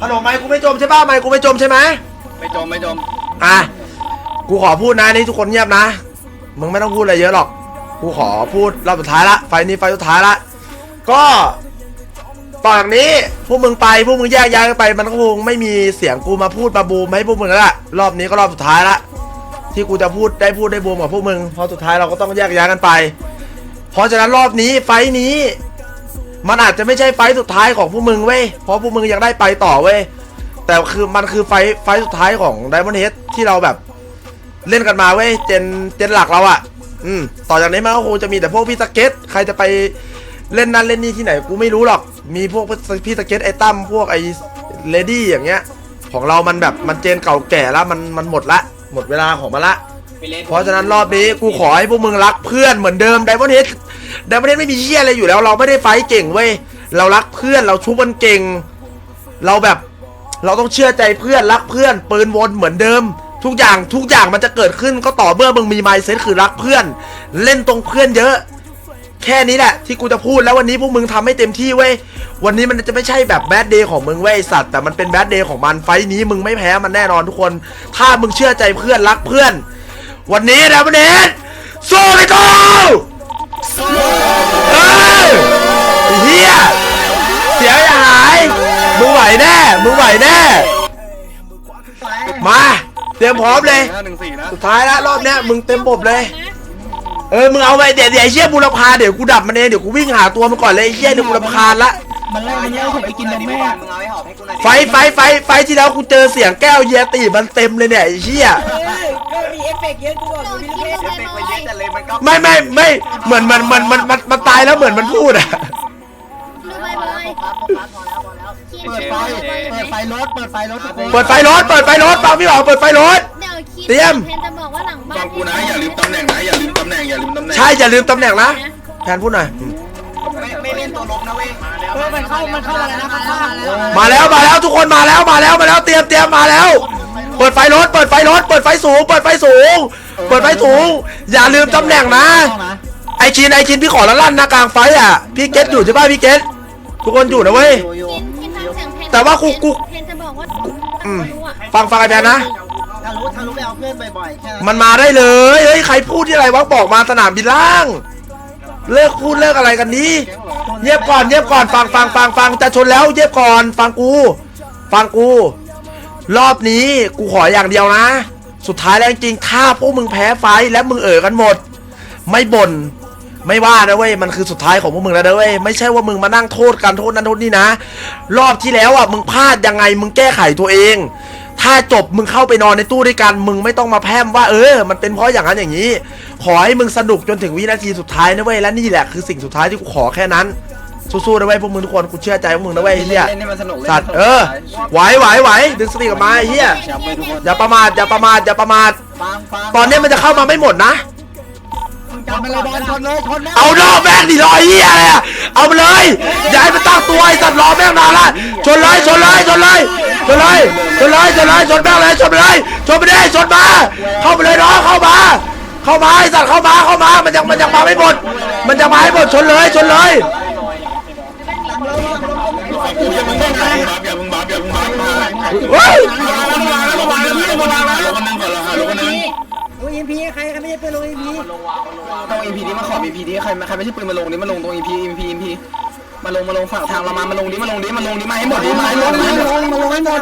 ฮัลโหลไม่กูไม่จมใช่ป่ะไม่กูไม่จมใช่ไหมไม่จมไม่จมอะกูขอพูดนะนี่ทุกคนเงียบนะมึงไม่ต้องพูดอะไรเยอะหรอกกูขอพูดรอบสุดท้ายละไฟล์นี้ไฟล์สุดท้ายละก็ต่อจากนี้พวกมึงไปพวกมึงแยกย้ายกันไปมันก็คงไม่มีเสียงกูมาพูดมาบูมให้พวกมึงแล้วละรอบนี้ก็รอบสุดท้ายละที่กูจะพูดได้พูดได้บูมกับพวกมึงเพราะสุดท้ายเราก็ต้องแยกย้ายกันไป เพราะฉะนั้นรอบนี้ไฟล์นี้ มันอาจจะไม่ใช่ไฟสุดท้ายของพวกมึงเว้ย เพราะพวกมึงยังได้ไปต่อเว้ย แต่คือมันคือไฟไฟสุดท้ายของ Diamond Head ที่เราแบบเล่นกันมาเว้ย เจนเจนหลักเราอะอืม ต่อจากนี้มันก็คงจะมีแต่พวกพี่สเก็ต ใครจะไปเล่นนั่นเล่นนี่ที่ไหนกูไม่รู้หรอก มีพวกพี่สเก็ตไอ้ตั้มพวกไอ้เลดี้อย่างเงี้ย ของเรามันแบบมันเจนเก่าแก่แล้วมันมันหมดละ หมดเวลาของมันละ เพราะฉะนั้นรอบนี้กูขอให้พวกมึงรักเพื่อนเหมือนเดิมไดมอนเฮดไดมอนเฮดไม่มีเชี่ยอะไรอยู่แล้ว เราไม่ได้ไฟท์เก่งเว้ยเรารักเพื่อนเราชุบมันเก่ง เราแบบเราต้องเชื่อใจเพื่อนรักเพื่อน ปืนวนเหมือนเดิม ทุกอย่างทุกอย่างมันจะเกิดขึ้นก็ต่อเมื่อมึงมีไมซ์เซตคือรักเพื่อน เล่นตรงเพื่อนเยอะ แค่นี้แหละที่กูจะพูดแล้ววันนี้พวกมึงทำให้เต็มที่เว้ยวันนี้มันจะไม่ใช่แบบแบดเดย์ของมึงเว้ยไอ้สัตว์แต่มันเป็นแบดเดย์ของมันไฟท์นี้มึงไม่แพ้มันแน่นอนทุกคน ถ้ามึงเชื่อใจเพื่อนรักเพื่อน วันนี้นะวันนี้สู้ไปกูเอ้ยไอ้เฮียเสียอย่าหายมึงไหวแน่มึงไหวแน่ มาเตรียมพร้อมเลย หนึ่งสี่นะสุดท้ายแล้วรอบเนี้ยมึงเต็มบบเลย เออมึงเอาไปเดี๋ยวเดี๋ยวไอ้เชี่ยบุรพาเดี๋ยวกูดับมันเองเดี๋ยวกูวิ่งหาตัวมันก่อนเลยไอ้เชี่ยเดี๋ยวกูรำคาญละ มันไล่มันไล่ผมไปกินนมแม่มึงเอาให้หอบให้กูหน่อยไฟไฟไฟไฟที่แล้วกูเจอเสียงแก้วเยติมันเต็มเลยเนี่ยไอ้เชี่ยก็มีเอฟเฟกต์เยอะกูบอกกูมีเอฟเฟกต์เอฟเฟกต์ไปเยอะจัดเลยมันก็ไม่ไม่ไม่เหมือนมันมันมันมันมันตายแล้วเหมือนมันพูดอะดูไปเลยเปิดไฟเปิดไฟรถเปิดไฟรถทุกคนเปิดไฟรถเปิดไฟรถฟังพี่บอกเปิดไฟรถเดี๋ยวคิดเตรียมเพนจะบอกว่าหลังบ้าฟันงกูนะอย่าลืมตำแหน่งนะอย่าลืมตำแหน่งอย่าลืมตำแหน่งใช่อย่าลืมตำแหน่งนะแทนพูดหน่อย ตัวลบนะเว้ยเออมันเข้ามันเข้ามาแล้วนะมันเข้ามาแล้วมาแล้วมาแล้วทุกคนมาแล้วมาแล้วมาแล้วเตรียมเตรียมมาแล้ว เปิดไฟรถเปิดไฟรถเปิดไฟสูง เปิดไฟสูง เปิดไฟสูง อย่าลืมตำแหน่งนะ ไอชินไอชินพี่ขอละลั่นนะกลางไฟอะพี่เกตอยู่ใช่ป่ะพี่เกตทุกคนอยู่นะเว้ยคิดคิดฟังเสียงเพนแต่ว่ากูกู เพนจะบอกว่าอืมรู้อะฟังฟังไอแพนนะทะลุทะลุไปเอาเพื่อนบ่อยๆแค่นั้นมันมาได้เลยเฮ้ยใครพูดที่อะไรวะบอกมาสนามบินล่าง เลิกพูดเลิกอะไรกันนี้เงียบก่อนเงียบก่อนฟังฟังฟังฟังจะชนแล้วเงียบก่อน ฟังกู ฟังกู รอบนี้กูขออย่างเดียวนะ สุดท้ายแล้วจริงถ้าพวกมึงแพ้ไฟและมึงเอ่อกันหมด ไม่บ่นไม่ว่านะเว้ยมันคือสุดท้ายของพวกมึงแล้วนะเว้ยไม่ใช่ว่ามึงมานั่งโทษกันโทษนั้นโทษนี่นะ รอบที่แล้วอะมึงพลาดยังไงมึงแก้ไขตัวเอง ถ้าจบมึงเข้าไปนอนในตู้ด้วยกัน มึงไม่ต้องมาแพร่มว่าเออ มันเป็นเพราะอย่างนั้นอย่างนี้ ขอให้มึงสนุกจนถึงวินาทีสุดท้ายนะเว้ย และนี่แหละคือสิ่งสุดท้ายที่กูขอแค่นั้น สู้ๆนะเว้ยพวกมึงทุกคน กูเชื่อใจพวกมึงนะเว้ยไอ้เฮีย เล่นให้มันสนุกสัตว์เออ ไหวไหวไหวดึงสติกลับมาไอ้เฮียแชมป์ไปทุกคนอย่าประมาทอย่าประมาทอย่าประมาทฟังฟังตอนนี้มันจะเข้ามาไม่หมดนะ จับมันเลยบอลชนเลยชนแม่เอารอบแม่งดิรอยเฮียอะไรอะเอาไปเลยอย่าให้มันตั้งตัวไอ้สัตว์รอแม่งนานละชนเลยชนเลยชนเลยชนเลยชนเลยชนเลยชนแม่งเลยชนไปเลยชนไปเลยชนมาเข้าไปเลยน้องเข้ามาเข้ามาไอ้สัตว์เข้ามาเข้ามามันยังมันยังมาไม่หมดมันจะมาให้หมดชนเลยชนเลยฟังกูอย่าเพิ่งบัฟอย่าเพิ่งบัฟอย่าเพิ่งบัฟอย่าเพิ่งบัฟเฮ้ย ลงอีพีใครใครไม่ใช่เพื่อนลงอีพีตรง EP นี้มาขอ EP นี้ใครใครไม่ใช่ปืนมาลงนี้มาลงตรง EP EP EP มาลงมาลงฝั่งทางเรามามาลงนี้มาลงนี้มาลงนี้มาให้หมดนี้มาให้หมดมาให้หมดมาลงให้หมด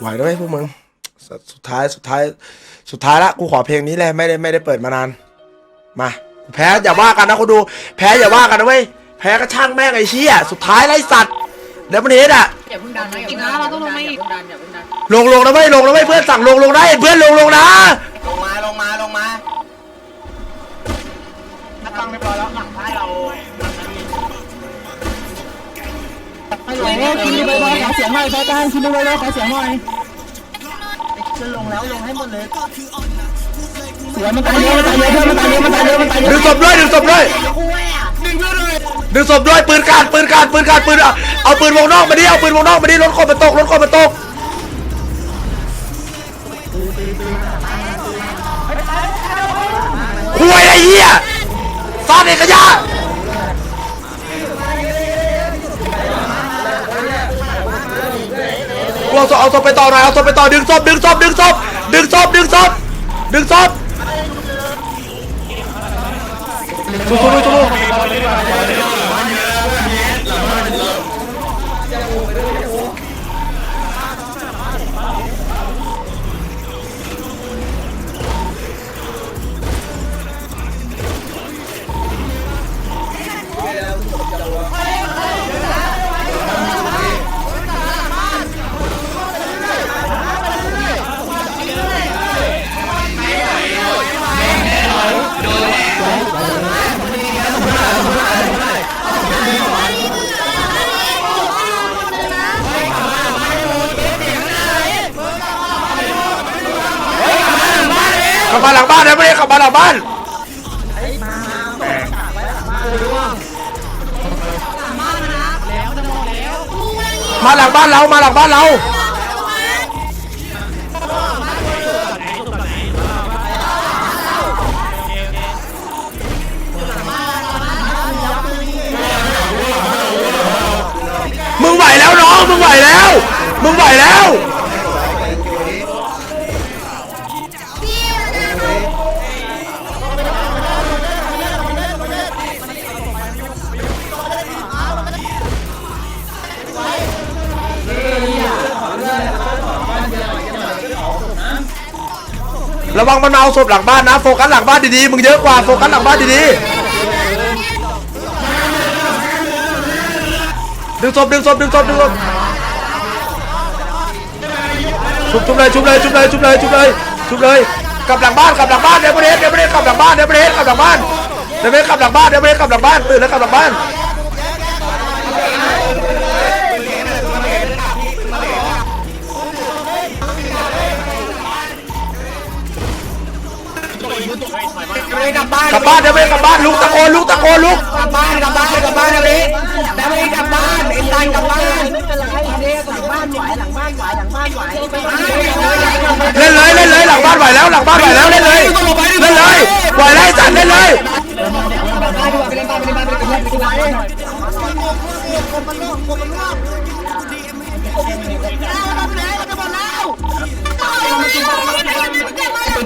ไหวด้วยพวกมึงสุดท้ายสุดท้ายสุดท้ายละกูขอเพลงนี้เลยไม่ได้ไม่ได้เปิดมานานมาแพ้อย่าว่ากันนะคุณดู แพ้อย่าว่ากันนะเว้ยแพ้ก็ช่างแม่งไอ้เชี่ยสุดท้ายไล่สัตว์เดี๋ยวมันเฮ็ดอะอย่าเพิ่งดันนะอย่าเพิ่งดันเราต้องลงมาอีกดันอย่าเพิ่งดันลงลงนะเว้ยลงนะเว้ยเพื่อนสั่งลงลงได้เพื่อนลงลงนะ ลงมาลงมาลงมาถ้าตั้งเรียบร้อยแล้วหลังท้ายเราฮัลโหลคิดดูไปขอเสียงหน่อยใช้การคิดดูไปเลยขอเสียงหน่อยขึ้นลงแล้วลงให้หมดเลยสวยมันตายเยอะมันตายเยอะมันตายเยอะมันตายเยอะมันตายเยดึอะงศพด้วยดึงศพด้วยดึงศพด้วยปืนการปืนการปืนการปืนเอาเอาปืนวงนอกมาดิเอาปืนวงนอกมาดิรถคนมันตกรถคนมันตก คุยไอ้เหี้ยฟาดเอกยะเอาศพเอาศพไปต่อหน่อยเอาศพไปต่อดึงศพดึงศพดึงศพดึงศพดึงศพดึงศพสู้สู้สู้ งบ้านเรามาหลังบ้านเรามึงไหวแล้วน้องมึงไหวแล้ว มึงไหวแล้ว ระวังมันมาเอาศพหลังบ้านนะ โฟกัสหลังบ้านดีๆ มึงเยอะกว่า โฟกัสหลังบ้านดีๆ ดึงศพดึงศพดึงศพดึงศพชุบชุบเลยชุบเลยชุบเลยชุบเลยชุบเลยชุบเลยกลับหลังบ้านกลับหลังบ้านเดี๋ยวประเด็นเดี๋ยวประเด็นกลับหลังบ้านเดี๋ยวประเด็นกลับหลังบ้านเดี๋ยวประเด็นกลับหลังบ้านเดี๋ยวประเด็นกลับหลังบ้านตื่นแล้วกลับหลังบ้าน บบ้านเดี๋ยวประเด็นกลับบ้านลุกตะโกนลุกตะโกนลุกกลับบ้านกลับบ้านกลับบ้านนะพี่แต่ไม่กลับบ้านไอ้ตันกลับบ้านไม่เป็นไรเด็กหลังบ้านไหวหลังบ้านไหวหลังบ้านไหวเล่นเลยเล่นเลยหลังบ้านไหวแล้วหลังบ้านไหวแล้วเล่นเลยเล่นเลยไหวแล้วไอ้สัตว์เล่นเลย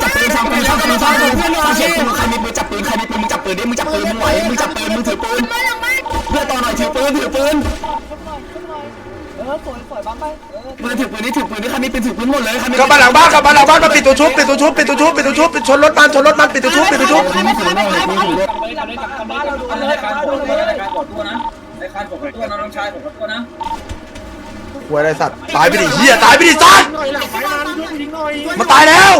จับปืนฟังปืนฟังปืนฟังปืนเพื่อนฟังเสียงปืนใครมีปืนจับปืนใค รมีปืนมึงจับปืนดิมึงจับปืนมึงไหวมึงจับปืนมึงถือปืนเพื่อนต่อหน่อยถือปืนถือปืนเออสวยสวยบ้างไปมึงถือปืนนี่ถือปืนนี่ใครมีปืนถือปืนหมดเลยใครมีกลับมาหลังบ้านกลับมาหลังบ้านมาปิดตัวชุบปิดตัวชุบปิดตัวชุบปิดตัวชุบปิดชนรถมันชนรถมันปิดตัวชุบปิดตัวชุบบ้านเราดูเลยบ้านเราดูเลยหวยอะไรสัตว์ตายไปดิเฮียตายไปดิสัตว์มันตายแล้ว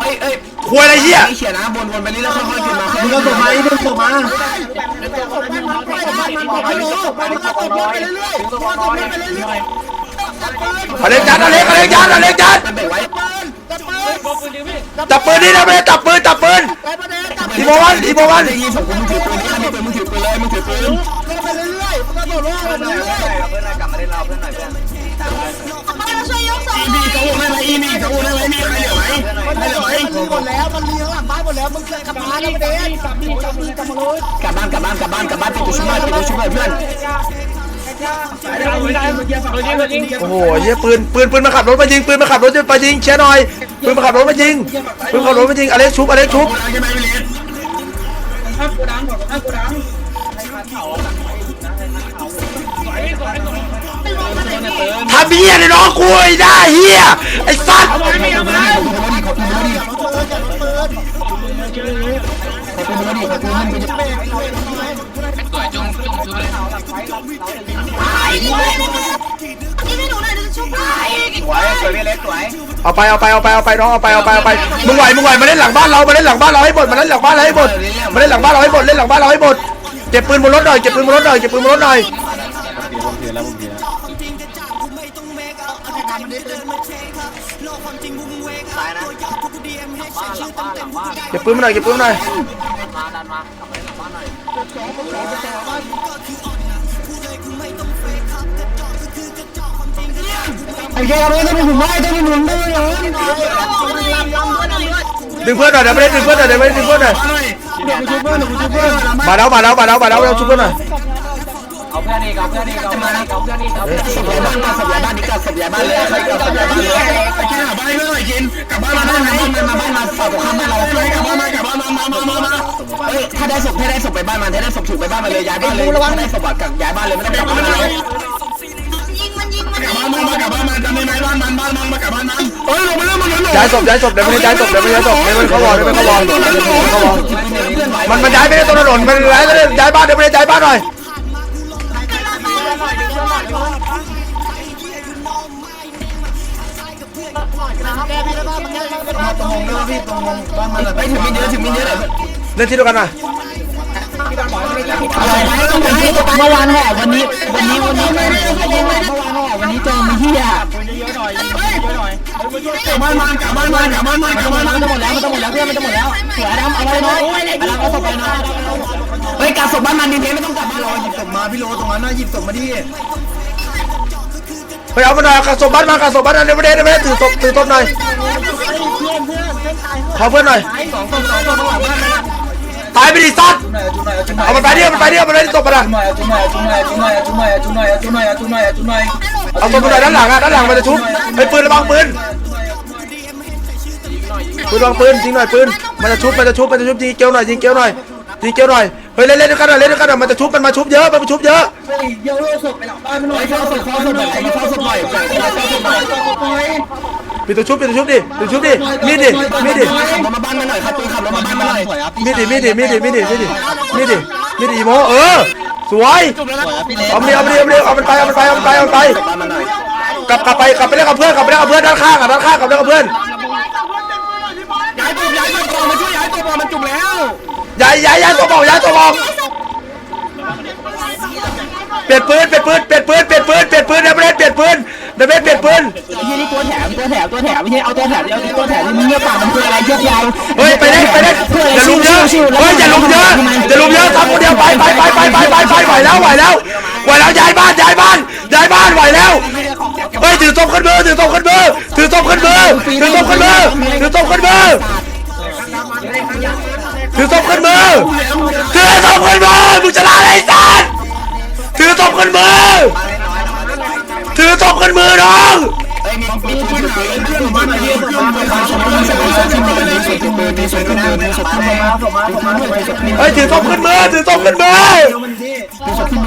เอ้ยเอ้ยหวยอะไรเฮียนี่เขียนนะวนวนไปเรื่อยๆค่อยๆขึ้นมามึงก็ส่งมาอีกมึงส่งมาอเล็กจัดอเล็กอเล็กจัดอเล็กจัดเบรกไว้จับปืนนี่นะไม่ได้จับปืนจับปืนอีโมวันอีโมวันได้ยินส่งกูมึงถือปืนนี่ใครมีปืนมึงถือปืนเลยมึงถือปืน ดแล้วมึงเคยกลับบ้าแล้วเด็กกลับดีกลับดีกลับมาเลยกลับบ้านกลับบ้านกลับบ้านกลับบ้านไปิดตัวชุบหน่อยปิดตัวชุบหน่อยเพื่อนโอ้โหเฮียปืนปืนปืนมาขับรถมายิงปืนมาขับรถมายิงเชียหน่อยปืนมาขับรถมายิงปืนขับรถมายิงอเล็กชุบอเล็กชุบใช่ไหมพี่เลี้ยงทำเฮียเลยน้องกูไอ้ได้เฮียไอ้สัตว์ นี่ไม่หนูหน่อยจะชุบได้สวยสวยพี่เล็กสวยเอาไปเอาไปเอาไปเอาไปน้องเอาไปเอาไปเอาไปมึงไหวมึงไหวมาเล่นหลังบ้านเรามาเล่นหลังบ้านเราให้หมดมาเล่นหลังบ้านเราให้หมดมาเล่นหลังบ้านเราให้หมดเล่นหลังบ้านเราให้หมดเก็บปืนบนรถหน่อยเก็บปืนบนรถหน่อยเก็บปืนบนรถหน่อย เก็บปืนมาหน่อยเก็บปืนมาหน่อยมาดันมากลับมาเล่นหลังบ้านหน่อยไอ้แกไม่ได้เป็นหุ่นไม้ได้เป็นหุ่นได้ยังดึงเพื่อนหน่อยเดี๋ยวไม่ได้ดึงเพื่อนหน่อยเดี๋ยวไม่ได้ดึงเพื่อนหน่อยมาหน่อยเดี๋ยวกูช่วยเพื่อนเดี๋ย วกูช่วยเพื่อนมาแล้วมาแล้วมาแล้วมาแล้วเราชุบเพื่อนหน่อยเอาเพื่อนอีกเอาเพื่อนอีกเอาเพื่อนอีกเอาเพื่อนอีกเอาเพื่อนอีกศพย้ายบ้านมาศพย้ายบ้านนี้กับศพย้ายบ้านเลยใครกับศพย้ายบ้านเลยไอ้กินหาบ้านไม่หน่อยกินกลับบ้านมาบ้านมาบ้านมาบ้านมาฝั่งตรงข้ามบ้านเราเพื่อนกลับบ้านมากลับบ้านมามามามาเฮ้ยถ้าได้ศพถ้าได้ศพไปบ้านมันถ้าได้ศพถูกไปบ้านมันเลยย้ายบ้านเลยถ้าได้ศพกลับย้ายบ้านเลยไม่ต้องกลับบ้านเลยยิงมันยิงมันกลับบ้านมากลับบ้านมาจำได้ไหมบ้านมันบ้านมันมากลับบ้านมันเฮ้ยลงไปเรื่องมันเลยย้ายศพย้ายศพเดี๋ยวม่ได้ย้ายศพเดี๋ยวม่ได้ย้ายศพเดี๋ยวมันเข้าวอลเดี๋ยวมันเข้าวอลเดี๋ยวมันเข้าวอลมันมันย้ายไม่ได้ตรงถนนมันย้ายย้ายบ้าน เดี๋ยวไม่ได้ย้ายบ้านหน่อยไปถึงมินเยอะถึงมินเยอะเลยเล่นที่เดียวกันน่อยเมื่อวานห่อวันนี้วันนี้วันนี้เมื่อวานห่อวันนี้เจอมีเหี้ยกลับบ้านมากลับบ้านมากลับบ้านมากลับบ้านมามันจะหมดแล้วมันจะหมดแล้วเพื่อนมันจะหมดแล้วเสือดำเอาไปน้อยไปแล้วก็ศพไปน้อยเฮ้ยกลับศพบ้านมันดีเพไม่ต้องกลับบ้านเราหยิบศพมาพี่โลตรงนั้นน่ะหยิบศพมาดิ เฮ้ยเอามาหน่อยขัดศบบ้านมากระสพบ้านนะเรวไม่ได้เช่ได้ถือตบถือตบหน่อยขอเพื่อนหน่อยตายไปดิสัตว์เอามันไปดิเอามันไปดิเอามันไปดิศพมันอะเอาตบมันหน่อยด้านหลังอะด้านหลังมันจะชุบไปปืนระวังปืนปืนระวังปืนจริงหน่อยปืนมันจะชุบมันจะชุบมันจะชุบยิงเกลียวหน่อยจริงเกลียวหน่อยจริงเกลียวหน่อย เฮ้ยเล่นเล่นด้วยกันหน่อยเล่นด้วยกันหน่อยมันจะชุบมันมาชุบเยอะมันมาชุบเยอะเดี๋ยวศพไปหลังบ้านมันหน่อยเฝ้าศพเฝ้าศพหน่อยมาเฝ้าศพหน่อยเฝ้าศพหน่อยปิดตัวชุบปิดตัวชุบดิปิดตัวชุบดิมีดดิมีดดิขับรถมาบ้านมาหน่อยครับปืนขับรถมาบ้านมาหน่อยมีดดิมีดดิมีดดิมีดดิมีดดิมีดดิมีดดิอีโมเออสวยเอามันดิเอามันดิเอามันดิเอามันไปเอามันไปเอามันไปเอามันไปบ้านมาหน่อยกลับกลับไปกลับไปเล่นกับเพื่อนกลับไปเล่นกับเพื่อนด้านข้างอะด้านข้างกลับไปเล่นกับเพื่อนย้ายตัวย้ายตัวก่อนมาช่วยย้ายตัวก่อนมันจุกแล้ว ย้ายย้ายย้ายตัวบอกย้ายตัวบอกเปลี่ยนปืนเปลี่ยนปืนเปลี่ยนปืนเปลี่ยนปืนเปลี่ยนปืนเดี๋ยวไม่ได้เปลี่ยนปืนเดี๋ยวไม่ได้เปลี่ยนปืนยี่นี่ตัวแถมตัวแถมตัวแถมไม่ใช่เอาตัวแถมเดียวตัวแถมนี่มึงเงียบปากมันคืออะไรเชือกยาวเฮ้ยไปเล่นไปเล่นอย่าลุมเยอะเฮ้ยอย่าลุมเยอะอย่าลุมเยอะทำคนเดียวไปไปไปไปไปไปไปไหวแล้วไหวแล้วไหวแล้วย้ายบ้านย้ายบ้านย้ายบ้านไหวแล้วเฮ้ยถือศพขึ้นมือถือศพขึ้นมือถือศพขึ้นมือถือศพขึ้นมือถือศพขึ้นมือ ถือศพขึ้นมือถือศพขึ้นมือมึงจะลาอะไรสัตว์ถือศพขึ้นมือถือศพขึ้นมือน้องเฮ้ยถือศพขึ้นมือถือศพขึ้นมือ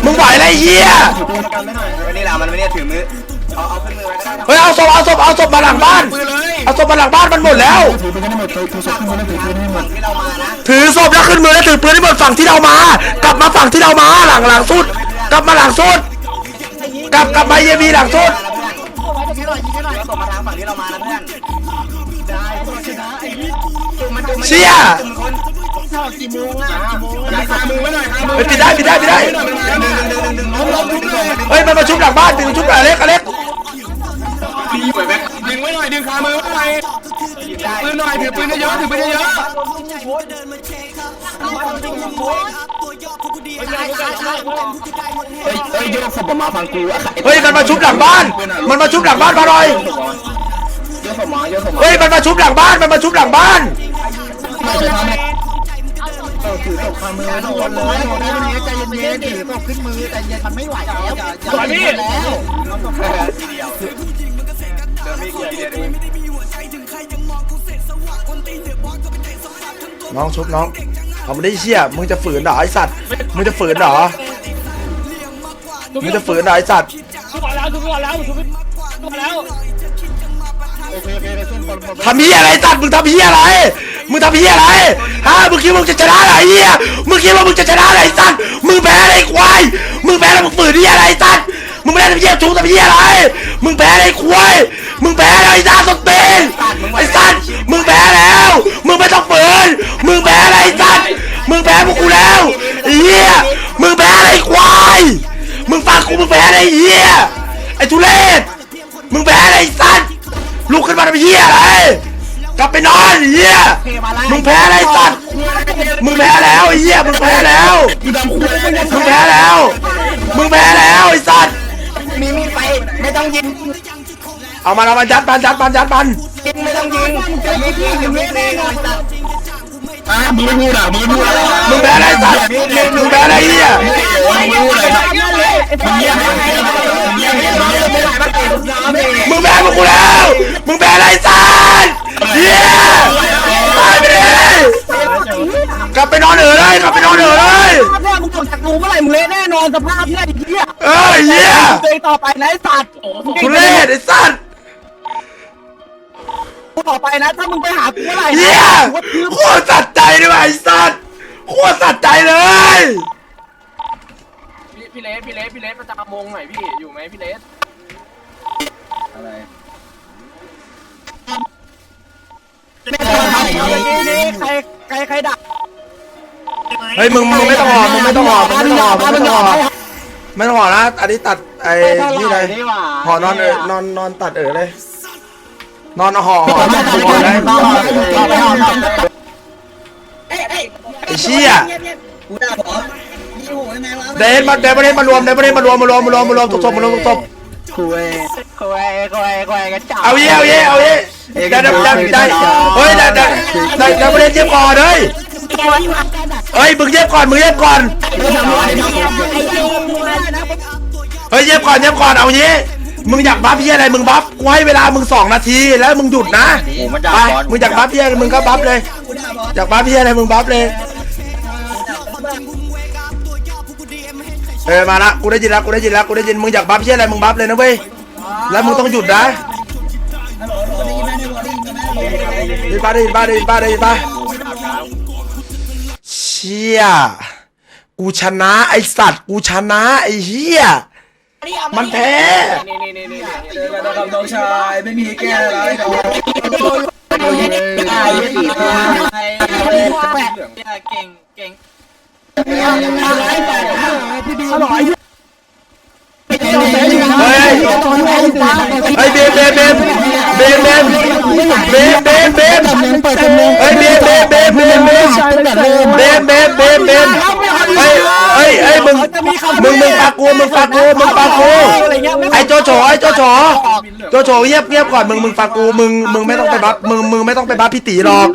มึงไหวไรเฮียมันไม่ได้ถือมือ เฮ้ยเอาศพเอาศพเอาศพมาหลังบ้าน เอาศพมาหลังบ้านมันหมดแล้ว ถือปืนให้หมดถือศพขึ้นมาถือปืนให้หมดถือศพแล้วขึ้นมือแล้วถือปืนให้หมดฝั่งที่เรามา กลับมาฝั่งที่เรามาหลังหลังสุด กลับมาหลังสุด กลับกลับมาเยบีหลังสุดเชี่ยไว้หน่อยขามือเฮ้ยปิดได้ปิดได้ปิดได้เฮ้ยมันมาชุบหลังบ้านปิดชุบหลังเล็กอเล็กีอยู่ไหมดึงไว้หน่อยดึงขามือไว้หน่อยปืนหน่อยถือปืนเยอะถือปืนเยอะเฮ้ยเฮ้ยยกศพมาฟังกูอะเฮ้ยมันมาชุบหลังบ้าน มันมาชุบหลังบ้านมาหน่อยเฮ้ยมันมาชุบหลังบ้านมันมาชุบหลังบ้านถือศพคามือทุกคนเลยใจเย็นๆถือศพขึ้นมือใจเย็นมันไม่ไหวแล้วอย่าอย่าพี่แล้ว เอาศพมาทีเดียวเดี๋ยวมีกี่ทีเดียวน้องชุบน้องเอามันได้เชี่ยมึงจะฝืนเหรอไอสัตว์ มึงจะฝืนเหรอ มึงจะฝืนเหรอไอสัตว์ทำเฮียอะไรสัตว์มึงทำเฮียอะไร มึงทำเฮียอะไรฮะมึงคิดว่ามึงจะชนะเหรอไอ้เฮียมึงคิดว่ามึงจะชนะเหรอไอ้สัตว์ มึงแพ้อะไรควาย มึงแพ้แล้วมึงฝืนเฮียอะไรสัตว์ มึงไม่ได้ทำเฮียชูทำเฮียอะไร มึงแพ้อะไรควาย มึงแพ้อะไรไอ้สัตว์สเปนไอ้สัตว์มึงแพ้แล้ว มึงไม่ต้องฝืนมึงแพ้อะไรไอ้สัตว์มึงแพ้พวกกูแล้วไอ้เฮียมึงแพ้อะไรควายมึงฟังกูมึงแพ้อะไรไอ้เฮียไอ้ทุเรศมึงแพ้อะไรไอ้สัตว์ลุกขึ้นมาทำเหี้ยอะไรกลับไปนอนไอ้เหี้ยมึงแพ้อะไรไอ้สัตว์มึงแพ้แล้วไอ้เหี้ยมึงแพ้แล้วมึงแพ้แล้ว มึงแพ้แล้วไอ้สัตว์มีมีไปไม่ต้องยิง เอามันเอามันยัดมันยัดมันยัดมันยิงไม่ต้องยิงแต่ไม่ยิงไม่ยิงอะมึงไม่พูดอะมึงไม่พูดอะมึงแพ้อะไรสัตว์มึงแพ้อะไรเหี้ยมึงไม่พูดอะไรมึงเงียบมึงเงียบมึงเงียบมึงเงียบมึงเงียบมึงแพ้พวกกูแล้วมึงแพ้อะไรสัตว์เหี้ยตายไปเลยกลับไปนอนเอ๋อเลยกลับไปนอนเอ๋อเลยเนี่ยมึงตกจากกูเมื่อไหร่มึงเละแน่นอนสภาพเนี่ยไอ้เหี้ยเอ้ยเหี้ยตัวเองต่อไปนะไอ้สัตว์ทุเรศไอ้สัตว์ กูต่อไปนะ ถ้ามึงไปหากูเมื่อไหร่เหี้ยกูว่าคือโคตรสัตว์ใจด้วยว่ะไอ้สัตว์โคตรสัตว์ใจเลยพี่เลสพี่เลสพี่เลสประจำวงหน่อยพี่อยู่ไหมพี่เลสใครใครใครดักเฮ้ยมึงมึงไม่ต้องหอบมึงไม่ต้องหอบมึงไม่ต้องหอบมึงไม่ต้องหอบไม่ต้องหอบนะ อันนี้ตัดไอ้นี่เลยห่อนอนเออนอนนอนตัดเออเลย นอนห่อห่อห่อเลยไอ้เชี่ยกูด่าหรอนี่โหยังไงวะเดนมาเดนประเด็นมารวมเดนประเด็นมารวมมารวมมารวมมารวมตบตบมารวมตบตบคุยคุยคุยคุยกันจับเอาเย่เอาเย่เอาเย่ได้ได้ได้ได้เฮ้ยได้ได้ได้ได้ประเด็นเย็บก่อนเลยเฮ้ยมึงเย็บก่อนมึงเย็บก่อนเฮ้ยเย็บก่อนเย็บก่อนเอาเย่ มึงอยากบัฟพี่อะไรมึงบัฟกูให้เวลามึงสองนาทีแล้วมึงหยุดนะไปมึงอยากบัฟพี่อะไรมึงก็บัฟเลย อยากบัฟพี่อะไรมึงบัฟเลยเออมาละกูได้ยินแล้วกูได้ยินแล้วกูได้ยินมึงอยากบัฟพี่อะไรมึงบัฟเลยนะเว้ยแล้วมึงต้องหยุดนะได้ยินปะได้ยินปะได้ยินปะได้ยินปะเชี่ยกูชนะไอสัตว์กูชนะไอเฮีย มันแพ้นี่นี่นี่นี่เจอกันนะครับน้องชายไม่มีแก้อะไรหรอกเก่งเก่งอร่อยเฮ้ยไอ้เบมเบมเบมเบมเบม เบมเบมเบมเปิดจมูกเฮ้ยเบมเบมเบมเบมเบมเริ่มเบมเบมเบมเบมเฮ้ยเฮ้ยเฮ้ยมึงมึงมึงปากกูมึงปากกูมึงปากกูไอ้โจโฉไอ้โจโฉโจโฉเงียบเงียบก่อนมึงมึงปากกูมึงมึงไม่ต้องไปบัฟมึงมึงไม่ต้องไปบัฟพี่ตีหรอก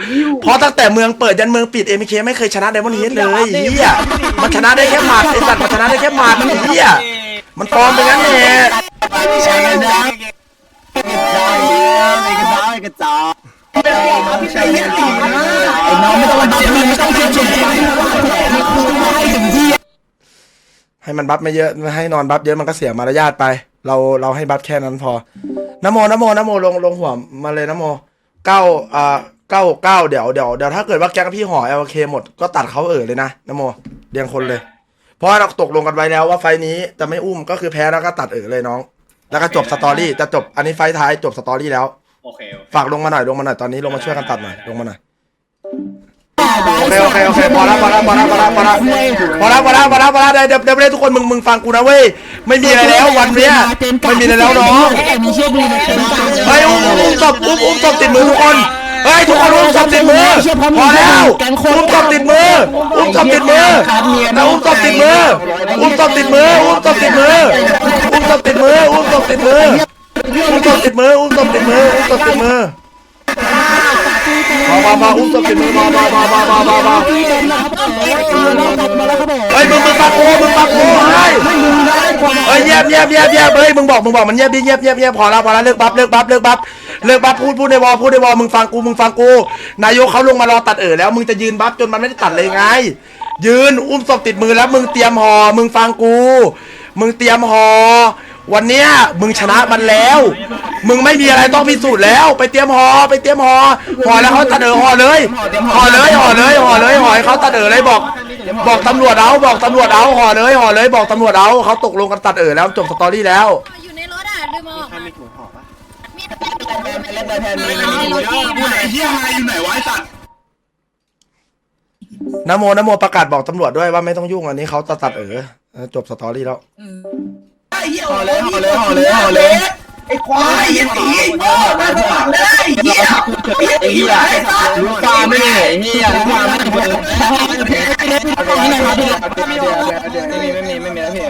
เพราะตั้งแต่เมืองเปิดยันเมืองปิดเอ็มเคไม่เคยชนะไดมอนด์เฮดเลยเฮียมันชนะได้แค่หมัดไอ้สัตว์มันชนะได้แค่หมัดเฮียมันปลอมไปงั้นแหละใช่กันนะ ไอ้กระจอกไอ้กระจอกใจเย็นตีนะไอ้น้องไม่ต้องมาดับไม่ต้องเชื่อใจไอ้ถึงที่ให้มันบัฟไม่เยอะให้นอนบัฟเยอะมันก็เสียมารยาทไป เราเราให้บัฟแค่นั้นพอนโมนโมนโมลงลงหัวมาเลยนโมเก้าอ่าเก้าเก้าเดี๋ยวเดี๋ยวเดี๋ยวถ้าเกิดว่าแก๊งพี่ห่อเอลเคหมดก็ตัดเขาเอ่ยเลยนะนโมเรียงคนเลย เพราะว่าเราตกลงกันไว้แล้วว่าไฟนี้จะไม่อุ้มก็คือแพ้แล้วก็ตัดเอ่ยเลยน้อง แล้วก็จบสตอรี่จะจบอันนี้ไฟท้ายจบสตอรี่แล้ว โอเคฝากลงมาหน่อยลงมาหน่อยตอนนี้ลงมาช่วยกันตัดหน่อยลงมาหน่อยโอเคโอเคโอเคพอแล้วพอแล้วพอแล้วพอแล้วพอแล้วพอแล้วพอแล้วพอแล้วพอแล้วเดี๋ยวเดี๋ยวเดี๋ยวทุกคนมึงมึงฟังกูนะเว้ยไม่มีอะไรแล้ววันเนี้ยไม่มีอะไรแล้วน้องแต่มีเชื่อดูในเต็นท์เฮ้ยอุ้มอุ้มศพอุ้มอุ้มศพติดมือทุกคนเฮ้ยทุกคนอุ้มศพติดมือพอแล้วอุ้มศพติดมืออุ้มศพติดมือนะอุ้มศพติดมืออุ้มศพติดมืออุ้มศพติดมืออุ้มศพติดมืออุ้มศพติดมือ อุ้มศพติดมืออุ้มศพติดมืออุ้มศพติดมือมามามาอุ้มศพติดมือมามามามามามามาเฮ้ยมึงมึงปากโกมึงปากโกเฮ้ยเฮ้ยเงียบเงียบเงียบเงียบเฮ้ยมึงบอกมึงบอกมันเงียบดิเงียบเงียบเงียบพอแล้วพอแล้วเลิกบัฟเลิกบัฟเลิกบัฟเลิกบัฟพูดพูดในวอพูดในวอมึงฟังกูมึงฟังกูนายกเขาลงมารอตัดเอ๋อแล้วมึงจะยืนบัฟจนมันไม่ได้ตัดเลยไง ยืนอุ้มศพติดมือแล้วมึงเตรียมห่อมึงฟังกู มึงเตรียมห่อ วันเนี้ยมึงชนะมันแล้ว มึงไม่มีอะไรต้องพิสูจน์แล้ว ไปเตรียมห่อไปเตรียมห่อห่อแล้วเขาตัดเอ๋อห่อเลยห่อเลยห่อเลยห่อเลยห่อให้เขาตัดเอ๋อเลยบอก บอกตำรวจเอาบอกตำรวจเอาห่อเลยห่อเลย บอกตำรวจเอาเขาตกลงกันตัดเอ๋อแล้วจบสตอรี่แล้ว อยู่ในรถอะลืมเอาออกมามีถุงห่อปะมีอยู่ไหนเฮียอะไรอยู่ไหนวะไอ้สัตว์นโมนโมประกาศบอกตำรวจด้วยว่าไม่ต้องยุ่งอันนี้เขาตัดตัดเอ๋อจบสตอรี่แล้ว เหี้ยห่อเลยห่อเลยห่อเลยห่อเลยไอ้ควายไอ้ตีโอ้มาสมัครเลยเหี้ยไอ้เหี้ยไอ้สัตว์ลูกปลาไม่ได้เฮียลูกปลาไม่ได้เปิดไม่มีไม่มีไม่มีแล้วพี่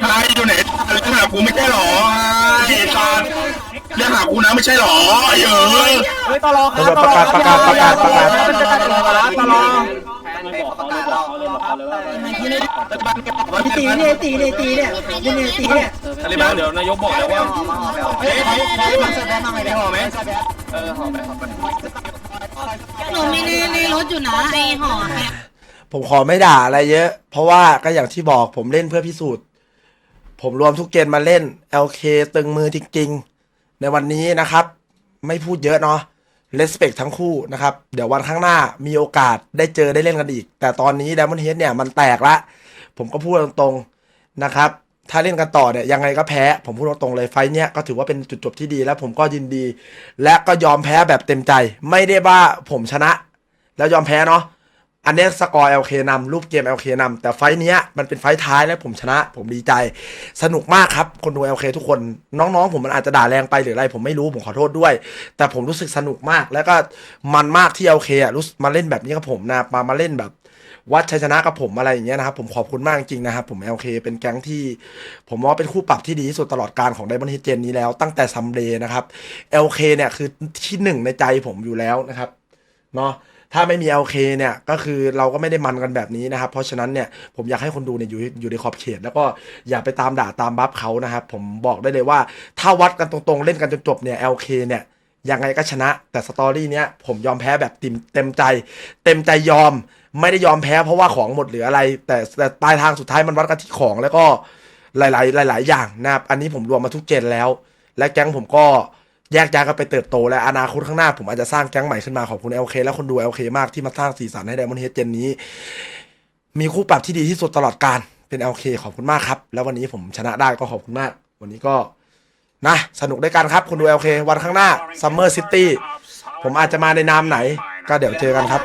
ใครอยู่ไหนเรื่องหากูไม่ใช่หรอไอ้สัตว์เรื่องหากูนะไม่ใช่หรอเยอะเฮ้ยตลอคตำรวจประกาศประกาศประกาศประกาศเป็นจะตลอ ตลอตลอแพนบอกเขาเลยบอกเขาเลยบอกเขาเลยว่ตีเนี่ยตีเนี่ยตีเนี่ยตีเนี่ยตีเนี่ยอะไรบ้างเดี๋ยวนายกบอกแล้วว่าเฮ้ยใครใครมาแสดงมาไงเนี่ยห่อไหมเออห่อไปห่อไปหนูมีในในรถอยู่นะไอหอแฮะผมขอไม่ด่าอะไรเยอะ เพราะว่าก็อย่างที่บอกผมเล่นเพื่อพิสูจน์ ผมรวมทุกเกณฑ์มาเล่น LK ตึงมือจริงๆ ในวันนี้นะครับ ไม่พูดเยอะเนาะ เลสเปกทั้งคู่นะครับ เดี๋ยววันข้างหน้ามีโอกาสได้เจอได้เล่นกันอีก แต่ตอนนี้ Diamond Head เนี่ยมันแตกละ ผมก็พูดตรงๆนะครับ ถ้าเล่นกันต่อเนี่ยยังไงก็แพ้ ผมพูดตรงๆเลยไฟท์เนี่ยก็ถือว่าเป็นจุดจบที่ดีและผมก็ยินดี และก็ยอมแพ้แบบเต็มใจ ไม่ได้ว่าผมชนะ แล้วยอมแพ้เนาะ อันเนี้สกอร์ LK นำรูปเกม LK นำแต่ไฟเนี้ยมันเป็นไฟท้ายแล้วผมชนะ ผมดีใจ สนุกมากครับ คนดู LK ทุกคนน้องๆ ผมมันอาจจะด่าแรงไปหรืออะไรผมไม่รู้ผมขอโทษด้วย แต่ผมรู้สึกสนุกมาก แล้วก็มันมากที่ LK อะรู้มาเล่นแบบนี้กับผมนะมามาเล่นแบบวัดชัยชนะกับผมอะไรอย่างเงี้ยนะครับ ผมขอบคุณมากจริงๆนะครับ ผม LK เคเป็นแก๊งที่ ผมว่าเป็นคู่ปรับที่ดีที่สุดตลอดการของไดมอนด์เฮดเจนนี้แล้วตั้งแต่ซัมเดย์นะครับ LK เนี่ยคือที่หนึ่งในใจผมอยู่แล้วนะครับเนาะ ถ้าไม่มี LK เนี่ยก็คือเราก็ไม่ได้มันกันแบบนี้นะครับ เพราะฉะนั้นเนี่ยผมอยากให้คนดูเนี่ยอยู่อยู่ในขอบเขต แล้วก็อย่าไปตามด่าตามบัฟเขานะครับผมบอกได้เลยว่า ถ้าวัดกันตรงๆ เล่นกันจนจบเนี่ย LK เนี่ยยังไงก็ชนะ แต่สตอรี่เนี้ยผมยอมแพ้แบบเต็มเต็มใจ เต็มใจยอม ไม่ได้ยอมแพ้เพราะว่าของหมดหรืออะไร แต่แต่ปลายทางสุดท้ายมันวัดกันที่ของแล้วก็หลาย ๆ หลาย ๆ อย่างนะครับอันนี้ผมรวมมาทุกเจนแล้ว และแก๊งผมก็ แยกย้ายกันไปเติบโตและอนาคตข้างหน้าผมอาจจะสร้างแก๊งใหม่ขึ้นมาขอบคุณ LK และคนดู LK มากที่มาสร้างสีสันให้ Diamond Head เจนนี้ มีคู่ปรับที่ดีที่สุดตลอดการเป็น LK ขอบคุณมากครับ แล้ววันนี้ผมชนะได้ก็ขอบคุณมาก วันนี้ก็นะสนุกด้วยกันครับคนดู LK วันข้างหน้า Summer City ผมอาจจะมาในนามไหน ก็เดี๋ยวเจอกันครับ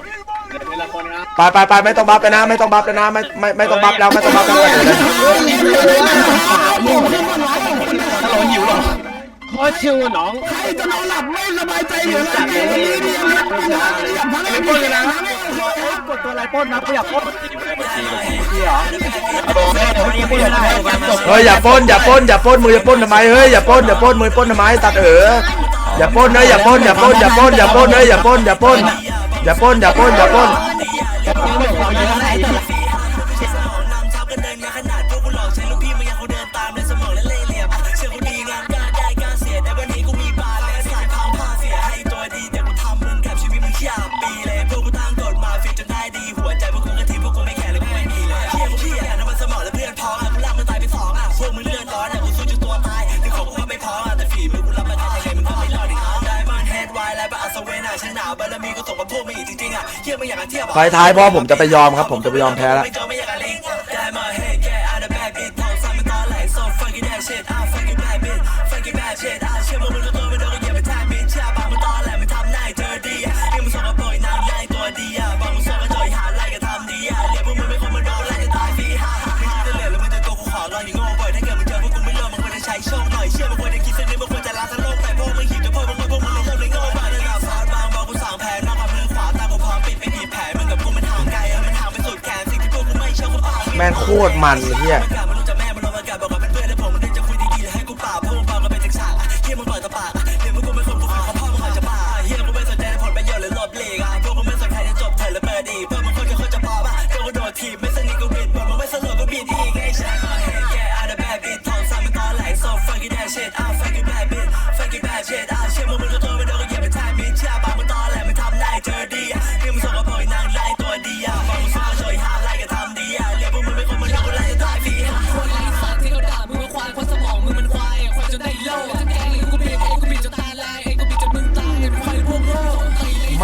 ไปไปไปไม่ต้องบัฟไปนะ ไม่ต้องบัฟเลยนะไม่ไม่ไม่ต้องบัฟแล้วไม่ต้องบัฟแล้วเดี๋ยวนะโคตรชิวน้องใครจะนอนหลับไม่สบายใจหรืออะไรอย่าพังไอ้พวกนี้นะกดตัวอะไรป้นนะกูอยากป้นเฮ้ยอย่าปล้นอย่าปล้นอย่าปล้นมืออย่าปล้นทำไมเฮ้ยอย่าปล้นอย่าปล้นมือปล้นทำไมตัดเอออย่าปล้นเฮ้ยอย่าปล้นอย่าปล้นอย่าปล้นอย่าปล้นเฮ้ยอย่าปล้นอย่าปล้นอย่าปล้นอย่าปล้นอย่าปล้น ไฟท้ายพ่อผมจะไปยอมครับ ผมจะไปยอมแพ้แล้ว แม่งโคตรมันเลยเฮีย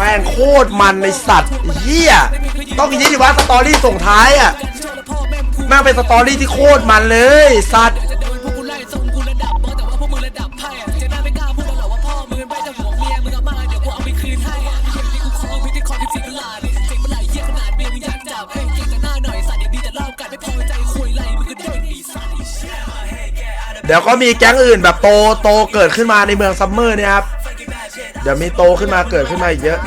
ม่งโคตรมันในสัตว์เฮียต้องอย่างนี้ดิวะสตอรี่ส่งท้ายอะแม่งเป็นสตอรี่ที่โคตรมันเลย สัตว์เดี๋ยวก็มีแก๊งอื่นแบบโตโตเกิดขึ้นมาในเมืองซัมเมอร์เนี่ยครับ เดี๋ยวมีโตขึ้นมาเกิดขึ้นมาอีกเยอะ